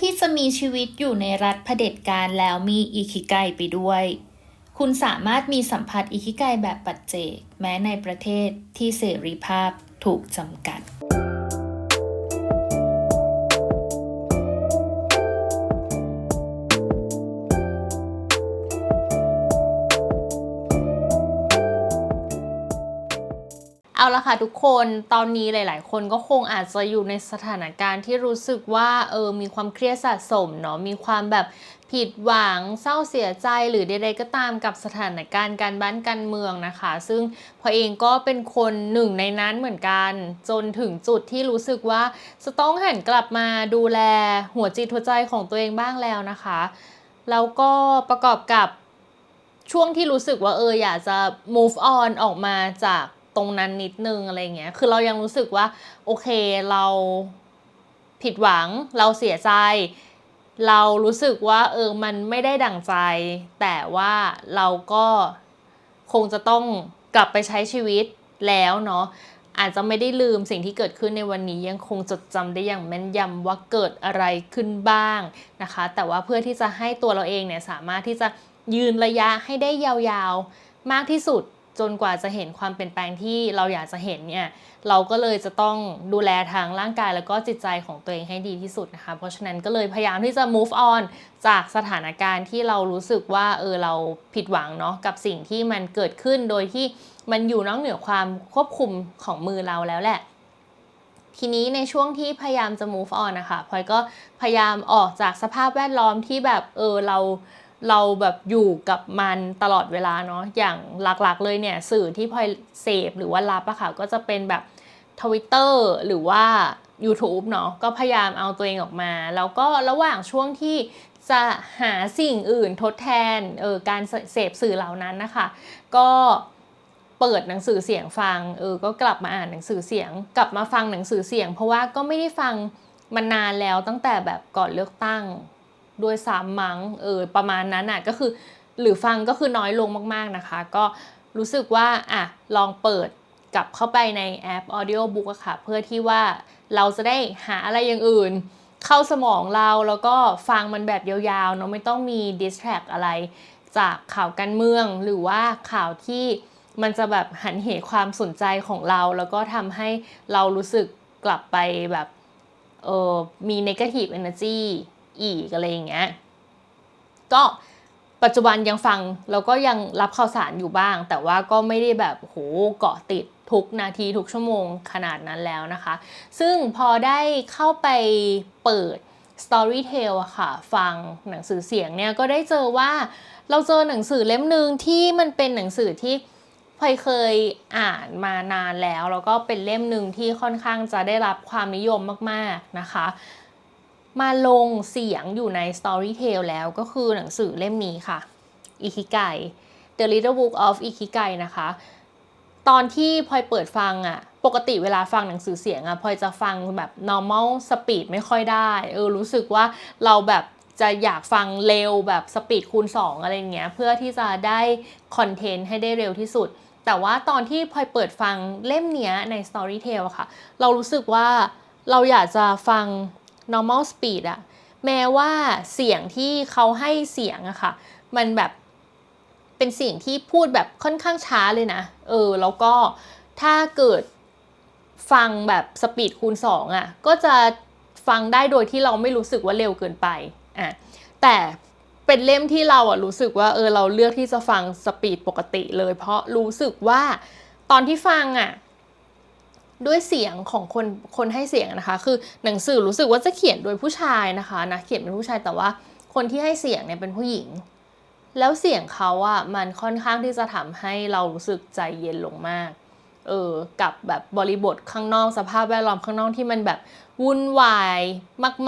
ที่จะมีชีวิตอยู่ในรัฐเผด็จการแล้วมีอิคิไกไปด้วย คุณสามารถมีสัมผัสอิคิไกแบบปัจเจก แม้ในประเทศที่เสรีภาพถูกจำกัด เอาละค่ะทุกคนตอนนี้หลาย ๆ คนก็คงอาจจะอยู่ในสถานการณ์ที่รู้สึกว่าเออมีความเครียดสะสมเนาะมีความแบบผิดหวังเศร้าเสียใจหรือใดๆก็ตามกับสถานการณ์การบ้านการเมืองนะคะ ซึ่งพอเองก็เป็นคนหนึ่งในนั้นเหมือนกัน จนถึงจุดที่รู้สึกว่าจะต้องหันกลับมาดูแลหัวจิตหัวใจของตัวเองบ้างแล้วนะคะแล้วก็ประกอบกับช่วงที่รู้สึกว่าเอออยากจะ move on ออกมาจาก ตรงนั้นนิดนึงอะไรเงี้ย คือเรายังรู้สึกว่า โอเคเราผิดหวังเราเสียใจ เรารู้สึกว่าเออมันไม่ได้ดั่งใจ แต่ว่าเราก็คงจะต้องกลับไปใช้ชีวิตแล้วเนาะอาจจะไม่ได้ลืมสิ่งที่เกิดขึ้นในวันนี้ยังคงจดจำได้อย่างแม่นยำว่าเกิดอะไรขึ้นบ้างนะคะ แต่ว่าเพื่อที่จะให้ตัวเราเองเนี่ยสามารถที่จะยืนระยะให้ได้ยาวๆมากที่สุด จนกว่าจะเห็นความเปลี่ยนแปลงที่เราอยากจะเห็นเนี่ยเราก็เลยจะต้องดูแลทางร่างกายแล้วก็จิตใจของตัวเองให้ดีที่สุดนะคะ เพราะฉะนั้นก็เลยพยายามที่จะ move on จากสถานการณ์ที่เรารู้สึกว่าเออเราผิดหวังเนาะกับสิ่งที่มันเกิดขึ้นโดยที่มันอยู่นอกเหนือความควบคุมของมือเราแล้วแหละทีนี้ในช่วงที่พยายามจะ move on นะคะพลอยก็พยายามออกจากสภาพแวดล้อมที่แบบเออเรา เราแบบอยู่กับมันตลอดเวลาเนาะอย่างหลักๆเลยเนี่ยสื่อที่พลอยเสพหรือว่ารับอะค่ะก็จะเป็นแบบ Twitter หรือว่า YouTube เนาะก็พยายามเอาตัวเองออกมา แล้วก็ระหว่างช่วงที่จะหาสิ่งอื่นทดแทนเออการเสพสื่อเหล่านั้นนะคะ ก็เปิดหนังสือเสียงฟังเออก็กลับมาอ่านหนังสือเสียง กลับมาฟังหนังสือเสียง เพราะว่าก็ไม่ได้ฟังมานานแล้วตั้งแต่แบบก่อนเลือกตั้ง ด้วยซ้ำมั้งเออประมาณนั้นอะก็คือหรือฟังก็คือน้อยลงมากๆนะคะ ก็รู้สึกว่าอะลองเปิดกลับเข้าไปในแอป Audio Book อะค่ะ เพื่อที่ว่าเราจะได้หาอะไรอย่างอื่น เข้าสมองเราแล้วก็ฟังมันแบบยาวๆเนาะไม่ต้องมี distract อะไร จากข่าวการเมืองหรือว่าข่าวที่มันจะแบบหันเหความสนใจของเรา แล้วก็ทำให้เรารู้สึกกลับไปแบบเออมี negative energy อีกอะไรอย่างเงี้ยก็ปัจจุบันยังฟังแล้วก็ยังรับข่าวสารอยู่บ้าง แต่ว่าก็ไม่ได้แบบโหเกาะติดทุกนาทีทุกชั่วโมงขนาดนั้นแล้วนะคะ ซึ่งพอได้เข้าไปเปิด Storytel อะค่ะ ฟังหนังสือเสียงเนี่ยก็ได้เจอว่าเราเจอหนังสือเล่มหนึ่งที่มันเป็นหนังสือที่พลอยเคยอ่านมานานแล้ว แล้วก็เป็นเล่มหนึ่งที่ค่อนข้างจะได้รับความนิยมมาก ๆนะคะ มาลงเสียงอยู่ใน Storytel แล้วก็คือหนังสือเล่มนี้ค่ะ Ikigai The Little Book of Ikigai นะคะ ตอนที่พลอยเปิดฟังอะ่ะ ปกติเวลาฟังหนังสือเสียงอะ่ะพลอยจะฟังแบบ normal speed ไม่ค่อยได้ เออ รู้สึกว่าเราแบบจะอยากฟังเร็วแบบสปีดคูณ 2 อะไรเงี้ย เพื่อที่จะได้คอนเทนต์ให้ได้เร็วที่สุด แต่ว่าตอนที่พลอยเปิดฟังเล่มเนี้ยใน Storytel อะค่ะ เรารู้สึกว่าเราอยากจะฟัง normal speed อะแม้ว่าเสียงที่เขาให้เสียงอะค่ะ มันแบบเป็นเสียงที่พูดแบบค่อนข้างช้าเลยนะ เออ แล้วก็ถ้าเกิดฟังแบบสปีดคูณ 2อะก็จะฟังได้โดยที่เราไม่รู้สึกว่าเร็วเกินไป อะ แต่เป็นเล่มที่เราอะรู้สึกว่าเออเราเลือกที่จะฟังสปีดปกติเลย เพราะรู้สึกว่าตอนที่ฟังอะ ด้วยเสียงของคนคนให้เสียงนะคะ คือหนังสือรู้สึกว่าจะเขียนโดยผู้ชายนะคะนะเขียนเป็นผู้ชายแต่ว่าคนที่ให้เสียงเนี่ยเป็นผู้หญิง แล้วเสียงเขาอะมันค่อนข้างที่จะทำให้เรารู้สึกใจเย็นลงมากเออกับแบบบริบทข้างนอกสภาพแวดล้อมข้างนอกที่มันแบบวุ่นวาย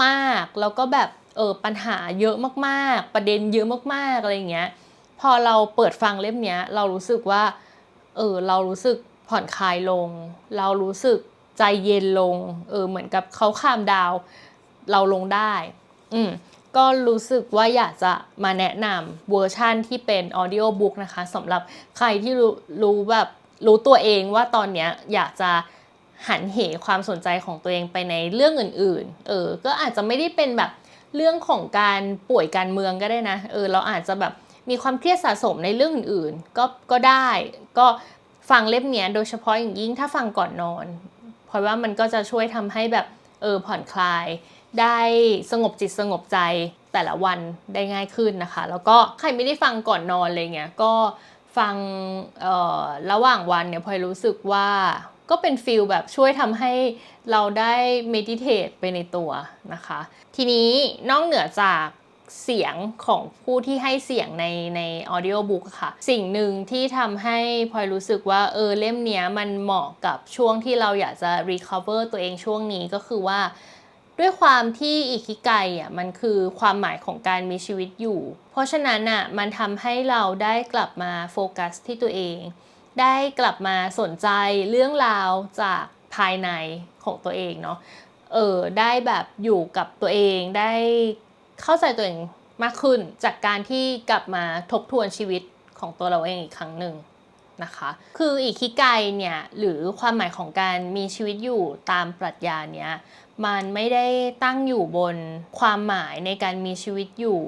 มาก ๆ แล้วก็แบบเออปัญหาเยอะมากๆ ประเด็นเยอะมากๆอะไรเงี้ยพอเราเปิดฟังเล่มเนี้ย เรารู้สึกว่าเออเรารู้สึก ผ่อนคลายลง เรารู้สึกใจเย็นลง เออเหมือนกับเขาข้ามดาว เราลงได้ อืมก็รู้สึกว่าอยากจะมาแนะนำเวอร์ชั่นที่เป็นออดิโอบุ๊กนะคะสำหรับใครที่รู้รู้แบบรู้ตัวเองว่าตอนเนี้ยอยากจะหันเหความสนใจของตัวเองไปในเรื่องอื่น ๆ เออ ก็อาจจะไม่ได้เป็นแบบเรื่องของการป่วยการเมืองก็ได้นะ เออ เราอาจจะแบบมีความเครียดสะสมในเรื่องอื่นๆ ก็ ก็ได้ ก็ ฟังเล่มเนี้ยโดยเฉพาะอย่างยิ่งถ้าฟังก่อนนอน เพราะว่ามันก็จะช่วยทำให้แบบเออผ่อนคลาย ได้สงบจิตสงบใจแต่ละวันได้ง่ายขึ้นนะคะ แล้วก็ใครไม่ได้ฟังก่อนนอนอะไรเงี้ยก็ฟังเอ่อระหว่างวันเนี่ยพลอยรู้สึกว่าก็เป็นฟิลแบบช่วยทำให้เราได้เมดิเทตไปในตัวนะคะ ทีนี้นอกเหนือจาก เสียงของผู้ที่ให้เสียงในในออดิโอบุ๊กค่ะ สิ่งหนึ่งที่ทำให้พลอยรู้สึกว่าเออเล่มนี้มันเหมาะกับช่วงที่เราอยากจะ recover ตัวเองช่วงนี้ก็คือว่า ด้วยความที่อิคิไกอะมันคือความหมายของการมีชีวิตอยู่ เพราะฉะนั้นอะมันทำให้เราได้กลับมาโฟกัสที่ตัวเอง ได้กลับมาสนใจเรื่องราวจากภายในของตัวเองเนาะเออได้แบบอยู่กับตัวเองได้ เข้าใจตัวเองมากขึ้นจากการที่กลับมาทบทวนชีวิตของตัวเราเองอีกครั้งหนึ่งนะคะ คืออิคิไกเนี่ยหรือความหมายของการมีชีวิตอยู่ตามปรัชญาเนี้ยมันไม่ได้ตั้งอยู่บนความหมายในการมีชีวิตอยู่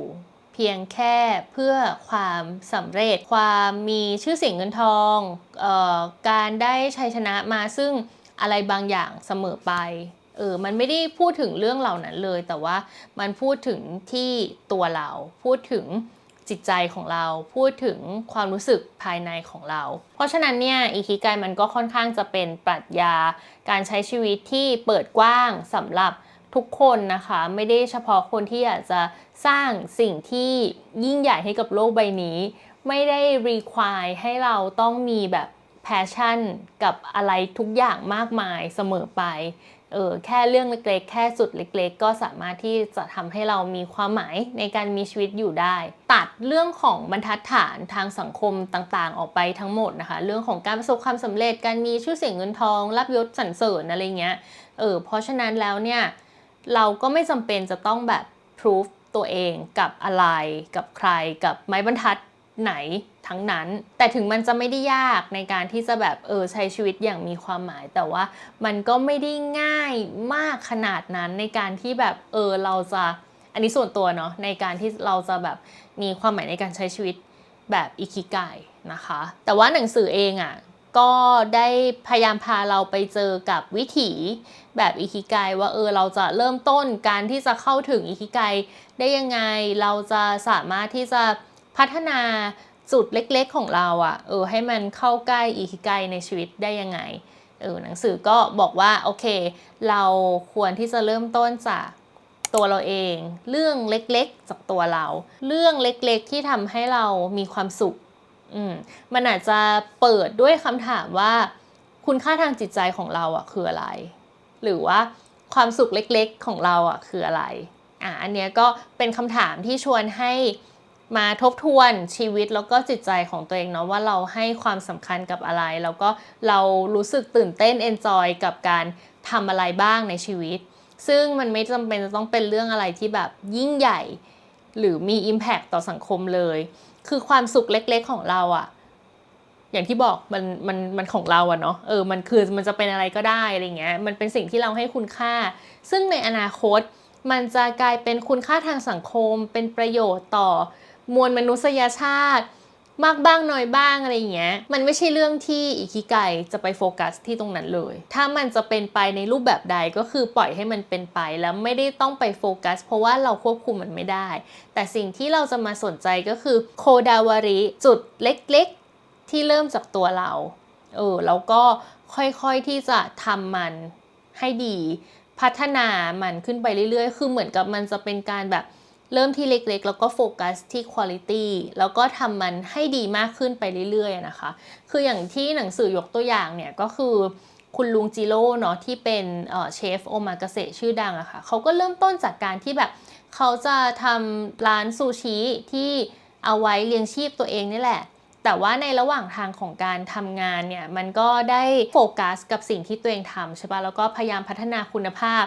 เพียงแค่เพื่อความสำเร็จ ความมีชื่อเสียงเงินทองเออการได้ชัยชนะมาซึ่งอะไรบางอย่างเสมอไป เออ มันไม่ได้พูดถึงเรื่องเหล่านั้นเลย แต่ว่ามันพูดถึงที่ตัวเรา พูดถึงจิตใจของเรา พูดถึงความรู้สึกภายในของเรา เพราะฉะนั้นเนี่ยอิคิไกมันก็ค่อนข้างจะเป็นปรัชญา การใช้ชีวิตที่เปิดกว้างสำหรับทุกคนนะคะ ไม่ได้เฉพาะคนที่อยากจะสร้างสิ่งที่ยิ่งใหญ่ให้กับโลกใบนี้ ไม่ได้รีควายให้เราต้องมีแบบแพชชั่นกับอะไรทุกอย่างมากมายเสมอไป เออแค่เรื่องเล็กๆ แค่สุดเล็กๆ ก็สามารถที่จะทำให้เรามีความหมายในการมีชีวิตอยู่ได้ ตัดเรื่องของบรรทัดฐานทางสังคมต่างๆ ออกไปทั้งหมดนะคะ เรื่องของการประสบความสำเร็จการมีชื่อเสียงเงินทองรับยศสรรเสริญอะไรเงี้ยเออเพราะฉะนั้นแล้วเนี่ยเราก็ไม่จำเป็นจะต้องแบบ proof ตัวเองกับอะไรกับใครกับไม้บรรทัด ไหนทั้งนั้น แต่ถึงมันจะไม่ได้ยากในการที่จะแบบเออใช้ชีวิตอย่างมีความหมาย แต่ว่ามันก็ไม่ได้ง่ายมากขนาดนั้นในการที่แบบเออเราจะอันนี้ส่วนตัวเนาะในการที่เราจะแบบมีความหมายในการใช้ชีวิตแบบอิคิไกนะคะ แต่ว่าหนังสือเองอะ่ะก็ได้พยายามพาเราไปเจอกับวิถีแบบอิคิไกว่าเออเราจะเริ่มต้นการที่จะเข้าถึงอิคิไกได้ยังไง เราจะสามารถที่จะ พัฒนาจุดเล็กๆของเราอะ่ะเออให้มันเข้าใกล้อิคิไกในชีวิตได้ยังไงเออหนังสือก็บอกว่าโอเค เราควรที่จะเริ่มต้นจากตัวเราเอง เรื่องเล็กๆจากตัวเรา เรื่องเล็กๆที่ทำให้เรามีความสุขอืมมันอาจจะเปิดด้วยคำถามว่า คุณค่าทางจิตใจของเราอะคืออะไร หรือว่าความสุขเล็กๆของเราอะคืออะไรอะอันเนี้ยก็เป็นคำถามที่ชวนให้ มาทบทวนชีวิตแล้วก็จิตใจของตัวเองเนาะว่าเราให้ความสำคัญกับอะไร แล้วก็เรารู้สึกตื่นเต้นเอนจอยกับการทำอะไรบ้างในชีวิต ซึ่งมันไม่จำเป็นจะต้องเป็นเรื่องอะไรที่แบบยิ่งใหญ่ หรือมี Impact ต่อสังคมเลย คือความสุขเล็กๆของเราอะอย่างที่บอกมันมันมันของเราอะเนาะเออมันคือมันจะเป็นอะไรก็ได้อะไรเงี้ยมันเป็นสิ่งที่เราให้คุณค่า ซึ่งในอนาคตมันจะกลายเป็นคุณค่าทางสังคม เป็นประโยชน์ต่อ มวลมนุษยชาติ มากบ้างน้อยบ้างอะไรเงี้ย มันไม่ใช่เรื่องที่อิคิไกจะไปโฟกัสที่ตรงนั้นเลย ถ้ามันจะเป็นไปในรูปแบบใดก็คือปล่อยให้มันเป็นไปแล้วไม่ได้ต้องไปโฟกัส เพราะว่าเราควบคุมมันไม่ได้ แต่สิ่งที่เราจะมาสนใจก็คือโคดาวาริจุดเล็กๆ ที่เริ่มจากตัวเรา เออแล้วก็ค่อยๆที่จะทำมันให้ดี พัฒนามันขึ้นไปเรื่อยๆ คือเหมือนกับมันจะเป็นการแบบ เริ่มที่เล็กๆ แล้วก็โฟกัสที่คุณภาพแล้วก็ทำมันให้ดีมากขึ้นไปเรื่อยๆนะคะ คืออย่างที่หนังสือยกตัวอย่างเนี่ยก็คือคุณลุงจิโร่เนาะที่เป็นเชฟโอมากาเสะชื่อดังอะค่ะเขาก็เริ่มต้นจากการที่แบบเขาจะทำร้านซูชิที่เอาไว้เลี้ยงชีพตัวเองนี่แหละ แต่ว่าในระหว่างทางของการทำงานเนี่ย มันก็ได้โฟกัสกับสิ่งที่ตัวเองทำใช่ปะแล้วก็พยายามพัฒนาคุณภาพ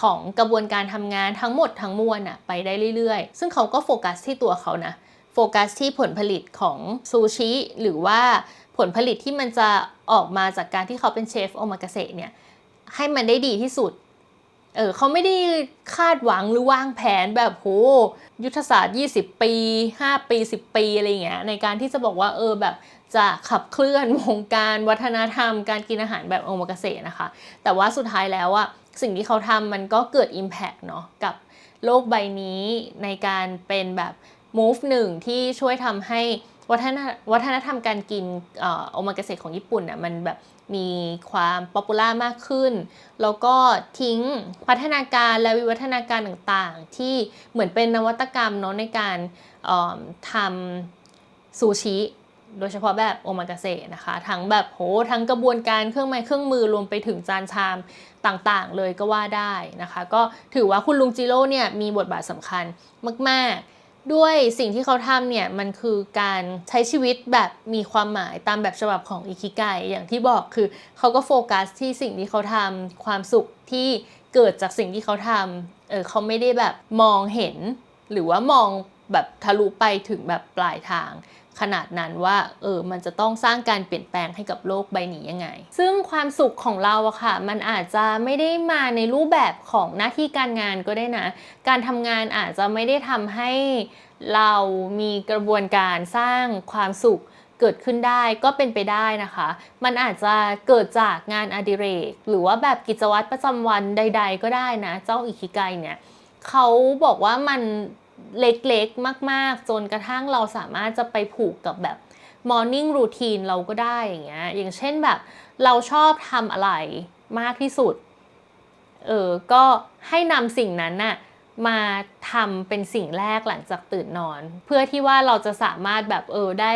ของกระบวนการทำงานทั้งหมดทั้งมวลอะไปได้เรื่อยๆ ซึ่งเขาก็โฟกัสที่ตัวเขานะ โฟกัสที่ผลผลิตของซูชิหรือว่าผลผลิตที่มันจะออกมาจากการที่เขาเป็นเชฟโอมากาเสะเนี่ยให้มันได้ดีที่สุด เออเขาไม่ได้คาดหวังหรือวางแผนแบบโหยุทธศาสตร์ 20 ปี 5 ปี 10 ปีอะไรเงี้ยในการที่จะบอกว่าเออแบบจะขับเคลื่อนวงการวัฒนธรรม การกินอาหารแบบโอมากาเสะนะคะ แต่ว่าสุดท้ายแล้วอะ สิ่งที่เขาทำมันก็เกิด Impact เนาะกับโลกใบนี้ในการเป็นแบบ move หนึ่งที่ช่วยทำให้วัฒนวัฒนธรรมการกินเอ่อโอมากาเสะของญี่ปุ่นน่ะมันแบบมีความป๊อปปูล่ามากขึ้น แล้วก็ทิ้งพัฒนาการและวิวัฒนาการต่างๆ ที่เหมือนเป็นนวัตกรรมเนาะในการเอิ่มทำซูชิ โดยเฉพาะแบบโอมากาเสะนะคะ ทั้งแบบโหทั้งกระบวนการเครื่องไม้เครื่องมือรวมไปถึงจานชามต่างๆ เลยก็ว่าได้นะคะ ก็ถือว่าคุณลุงจิโร่เนี่ยมีบทบาทสำคัญมากๆ ด้วยสิ่งที่เขาทำเนี่ยมันคือการใช้ชีวิตแบบมีความหมายตามแบบฉบับของอิคิไกอย่างที่บอกคือเขาก็โฟกัสที่สิ่งที่เขาทำความสุขที่เกิดจากสิ่งที่เขาทำเออเขาไม่ได้แบบมองเห็น หรือว่ามองแบบทะลุไปถึงแบบปลายทาง ขนาดนั้นว่าเออมันจะต้องสร้างการเปลี่ยนแปลงให้กับโลกใบนี้ยังไง ซึ่งความสุขของเราอะค่ะ มันอาจจะไม่ได้มาในรูปแบบของหน้าที่การงานก็ได้นะ การทำงานอาจจะไม่ได้ทำให้เรามีกระบวนการสร้างความสุขเกิดขึ้นได้ก็เป็นไปได้นะคะ มันอาจจะเกิดจากงานอดิเรก หรือว่าแบบกิจวัตรประจำวันใด ๆ ก็ได้นะ เจ้าอิคิไกเนี่ยเขาบอกว่ามัน เล็กๆ มากๆ จนกระทั่งเราสามารถจะไปผูกกับแบบ morning routine เราก็ได้อย่างเงี้ย อย่างเช่นแบบเราชอบทำอะไรมากที่สุด เออ ก็ให้นำสิ่งนั้นน่ะมาทำเป็นสิ่งแรกหลังจากตื่นนอน เพื่อที่ว่าเราจะสามารถแบบเออได้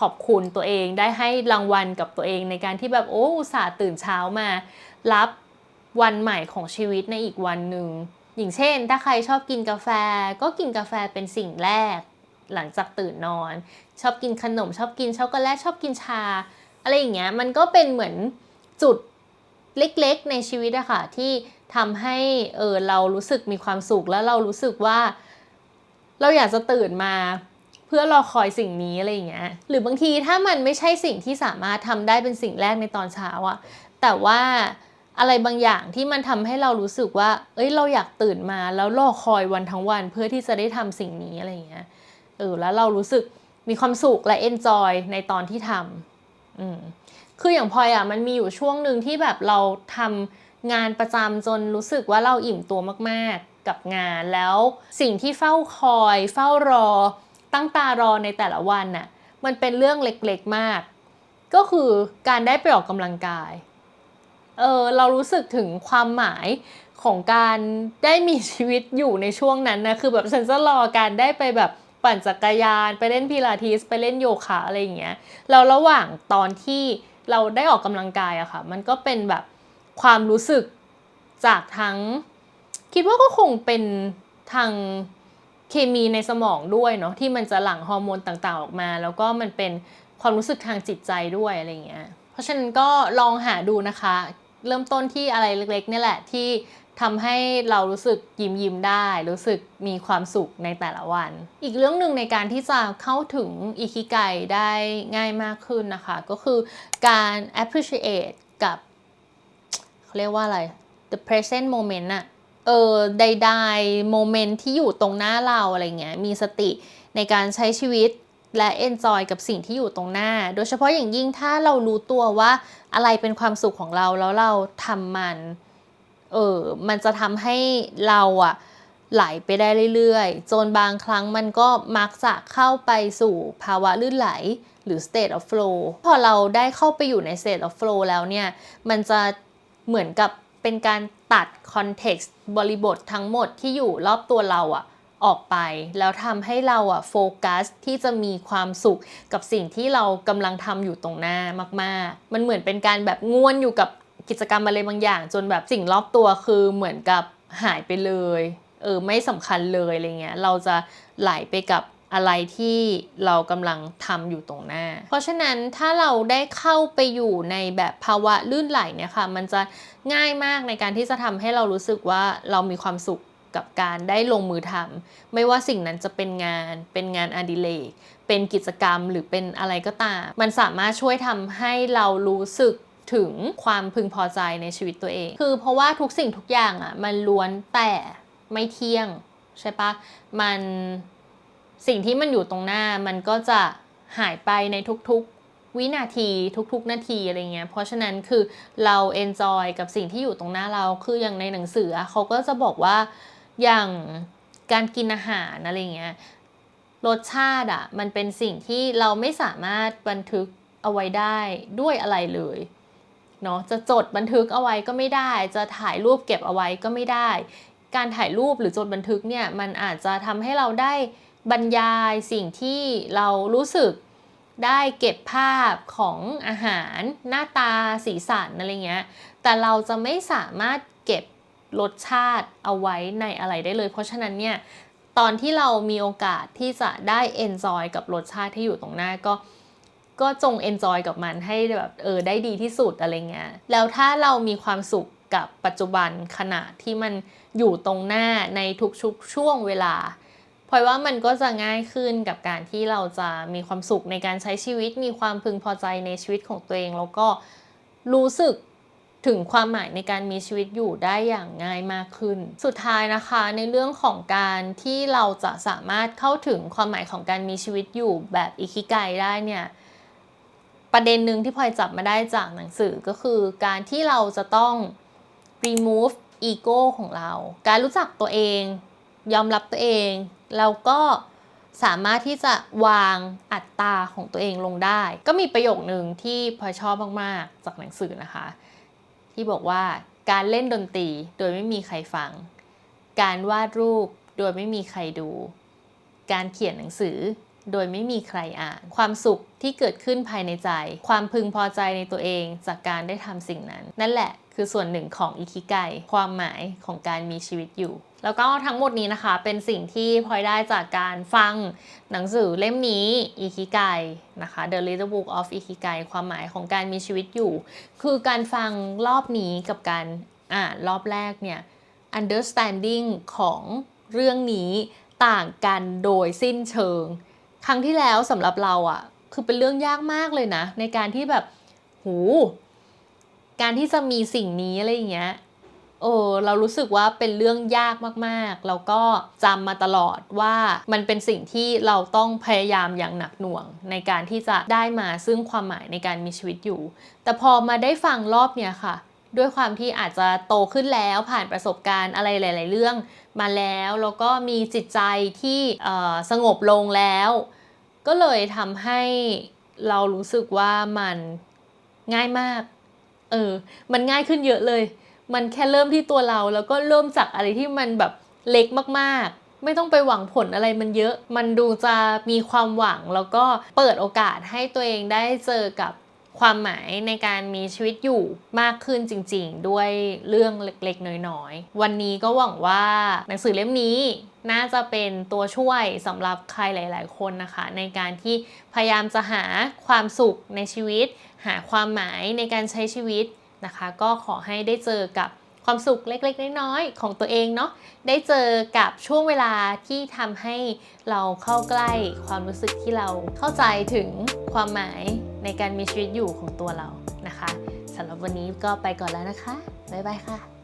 ขอบคุณตัวเอง ได้ให้รางวัลกับตัวเองในการที่แบบโอ้อุตส่าห์ตื่นเช้ามา รับวันใหม่ของชีวิตในอีกวันหนึ่ง อย่างเช่น ถ้าใครชอบกินกาแฟ ก็กินกาแฟเป็นสิ่งแรก หลังจากตื่นนอน ชอบกินขนม ชอบกินช็อกโกแลตชอบกินชา อะไรอย่างเงี้ยมันก็เป็นเหมือนจุดเล็กๆ ในชีวิตอะค่ะที่ทำให้เออเรารู้สึกมีความสุขแล้วเรารู้สึกว่า เราอยากจะตื่นมา เพื่อรอคอยสิ่งนี้อะไรอย่างเงี้ยหรือบางทีถ้ามันไม่ใช่สิ่งที่สามารถทำได้เป็นสิ่งแรกในตอนเช้าอะแต่ว่า อะไรบางอย่างที่มันทำให้เรารู้สึกว่า เอ้ยเราอยากตื่นมาแล้วรอคอยวันทั้งวันเพื่อที่จะได้ทำสิ่งนี้อะไรอย่างเงี้ยเออแล้วเรารู้สึกมีความสุขและเอนจอยในตอนที่ทำอืมคืออย่างพลอยอะมันมีอยู่ช่วงหนึ่งที่แบบเราทำงานประจำจนรู้สึกว่าเราอิ่มตัวมากๆกับงานแล้วสิ่งที่เฝ้าคอย เฝ้ารอ ตั้งตารอในแต่ละวันน่ะมันเป็นเรื่องเล็กๆมาก ก็คือการได้ไปออกกำลังกาย เออเรารู้สึกถึงความหมายของการได้มีชีวิตอยู่ในช่วงนั้นนะคือแบบฉันจะรอการได้ไปแบบปั่นจักรยาน ไปเล่นพิลาทิสไปเล่นโยคะอะไรอย่างเงี้ยแล้วระหว่างตอนที่เราได้ออกกำลังกายอะค่ะ มันก็เป็นแบบความรู้สึกจากทั้ง คิดว่าก็คงเป็นทางเคมีในสมองด้วยเนาะที่มันจะหลั่งฮอร์โมนต่างๆออกมา แล้วก็มันเป็นความรู้สึกทางจิตใจด้วยอะไรอย่างเงี้ย เพราะฉะนั้นก็ลองหาดูนะคะ เริ่มต้นที่อะไรเล็กๆนี่แหละที่ทำให้เรารู้สึกยิ้มยิ้มได้ รู้สึกมีความสุขในแต่ละวัน อีกเรื่องหนึ่งในการที่จะเข้าถึงอิคิไกได้ง่ายมากขึ้นนะคะ ก็คือการ appreciate กับเขาเรียกว่าอะไร the present moment อะเออใดๆโมเมนต์ที่อยู่ตรงหน้าเราอะไรเงี้ยมีสติในการใช้ชีวิต และ enjoy กับสิ่งที่อยู่ตรงหน้า โดยเฉพาะอย่างยิ่งถ้าเรารู้ตัวว่าอะไรเป็นความสุขของเราแล้วเราทำมัน เออ มันจะทำให้เราอะไหลไปได้เรื่อยๆ จนบางครั้งมันก็มักจะเข้าไปสู่ภาวะลื่นไหลหรือ state of flow พอเราได้เข้าไปอยู่ใน state of flow แล้วเนี่ย มันจะเหมือนกับเป็นการตัด context บริบททั้งหมดที่อยู่รอบตัวเราอะ ออกไป แล้วทำให้เราอะโฟกัสที่จะมีความสุขกับสิ่งที่เรากำลังทำอยู่ตรงหน้ามากๆ มันเหมือนเป็นการแบบง่วนอยู่กับกิจกรรมอะไรบางอย่าง จนแบบสิ่งรอบตัวคือเหมือนกับหายไปเลยเออไม่สำคัญเลยอะไรเงี้ยเราจะไหลไปกับอะไรที่เรากำลังทำอยู่ตรงหน้า เพราะฉะนั้นถ้าเราได้เข้าไปอยู่ในแบบภาวะลื่นไหลเนี่ยค่ะ มันจะง่ายมากในการที่จะทำให้เรารู้สึกว่าเรามีความสุข กับการได้ลงมือทำไม่ว่าสิ่งนั้นจะเป็นงาน เป็นงานอดิเรกเป็นกิจกรรมหรือเป็นอะไรก็ตาม มันสามารถช่วยทำให้เรารู้สึกถึงความพึงพอใจในชีวิตตัวเอง คือเพราะว่าทุกสิ่งทุกอย่างอะ่ะมันล้วนแต่ไม่เที่ยงใช่ปะมันสิ่งที่มันอยู่ตรงหน้ามันก็จะหายไปในทุกๆวินาทีทุกๆ นาทีอะไรเงี้ย เพราะฉะนั้นคือเราเอนจอยกับสิ่งที่อยู่ตรงหน้าเราคืออย่างในหนังสือเขาก็จะบอกว่า อย่างการกินอาหารอะไรเงี้ยรสชาติอะมันเป็นสิ่งที่เราไม่สามารถบันทึกเอาไว้ได้ด้วยอะไรเลยเนาะจะจดบันทึกเอาไว้ก็ไม่ได้ จะถ่ายรูปเก็บเอาไว้ก็ไม่ได้ การถ่ายรูปหรือจดบันทึกเนี่ยมันอาจจะทำให้เราได้บรรยายสิ่งที่เรารู้สึกได้เก็บภาพของอาหารหน้าตาสีสันอะไรเงี้ยแต่เราจะไม่สามารถ รสชาติเอาไว้ในอะไรได้เลย เพราะฉะนั้นเนี่ยตอนที่เรามีโอกาสที่จะได้ enjoy กับรสชาติที่อยู่ตรงหน้าก็ก็จง enjoy กับมันให้แบบเออได้ดีที่สุดอะไรเงี้ยแล้วถ้าเรามีความสุขกับปัจจุบันขณะที่มันอยู่ตรงหน้าในทุกๆช่วงเวลาพลอยว่ามันก็จะง่ายขึ้นกับการที่เราจะมีความสุขในการใช้ชีวิต มีความพึงพอใจในชีวิตของตัวเอง แล้วก็รู้สึก ถึงความหมายในการมีชีวิตอยู่ได้อย่างง่ายมากขึ้น สุดท้ายนะคะในเรื่องของการที่เราจะสามารถเข้าถึงความหมายของการมีชีวิตอยู่แบบอิคิไกได้เนี่ยประเด็นหนึ่งที่พลอยจับมาได้จากหนังสือก็คือการที่เราจะต้อง remove ego ของเรา การรู้จักตัวเอง ยอมรับตัวเองแล้วก็สามารถที่จะวางอัตราของตัวเองลงได้ ก็มีประโยคหนึ่งที่พลอยชอบมาก ๆ จากหนังสือนะคะ ที่บอกว่าการเล่นดนตรีโดยไม่มีใครฟัง การวาดรูปโดยไม่มีใครดู การเขียนหนังสือ โดยไม่มีใครอ่าน ความสุขที่เกิดขึ้นภายในใจ ความพึงพอใจในตัวเองจากการได้ทำสิ่งนั้น นั่นแหละคือส่วนหนึ่งของอิคิไกความหมายของการมีชีวิตอยู่ แล้วก็ทั้งหมดนี้นะคะ เป็นสิ่งที่พลอยได้จากการฟังหนังสือเล่มนี้อิคิไกนะคะ The Little Book of Ikigai ความหมายของการมีชีวิตอยู่ คือการฟังรอบนี้กับการอ่านรอบแรกเนี่ย understanding ของเรื่องนี้ต่างกันโดยสิ้นเชิง ครั้งที่แล้วสำหรับเราอะ่ะ คือเป็นเรื่องยากมากเลยนะ ในการที่แบบ หู การที่จะมีสิ่งนี้อะไรอย่างเงี้ยเออเรารู้สึกว่าเป็นเรื่องยากมากๆ แล้วก็จำมาตลอดว่ามันเป็นสิ่งที่เราต้องพยายามอย่างหนักหน่วง ในการที่จะได้มาซึ่งความหมายในการมีชีวิตอยู่ แต่พอมาได้ฟังรอบเนี้ยค่ะ ด้วยความที่อาจจะโตขึ้นแล้วผ่านประสบการณ์อะไรหลาย ๆ เรื่อง มาแล้วแล้วก็มีจิตใจที่สงบลงแล้ว ก็เลยทำให้เรารู้สึกว่ามันง่ายมาก เออ มันง่ายขึ้นเยอะเลย มันแค่เริ่มที่ตัวเราแล้วก็เริ่มจากอะไรที่มันแบบเล็กมากๆ ไม่ต้องไปหวังผลอะไรมันเยอะ มันดูจะมีความหวังแล้วก็เปิดโอกาสให้ตัวเองได้เจอกับ ความหมายในการมีชีวิตอยู่มากขึ้นจริงๆ ด้วยเรื่องเล็กๆ น้อยๆ วันนี้ก็หวังว่าหนังสือเล่มนี้น่าจะเป็นตัวช่วยสำหรับใครหลาย ๆ คนนะคะ ในการที่พยายามจะหาความสุขในชีวิต หาความหมายในการใช้ชีวิตนะคะ ก็ขอให้ได้เจอกับ ความสุขเล็กๆ น้อยๆของตัวเองเนาะได้เจอกับช่วงเวลาที่ทำให้เราเข้าใกล้ความรู้สึกที่เราเข้าใจถึงความหมายในการมีชีวิตอยู่ของตัวเรานะคะสำหรับวันนี้ก็ไปก่อนแล้วนะคะบ๊ายบายค่ะ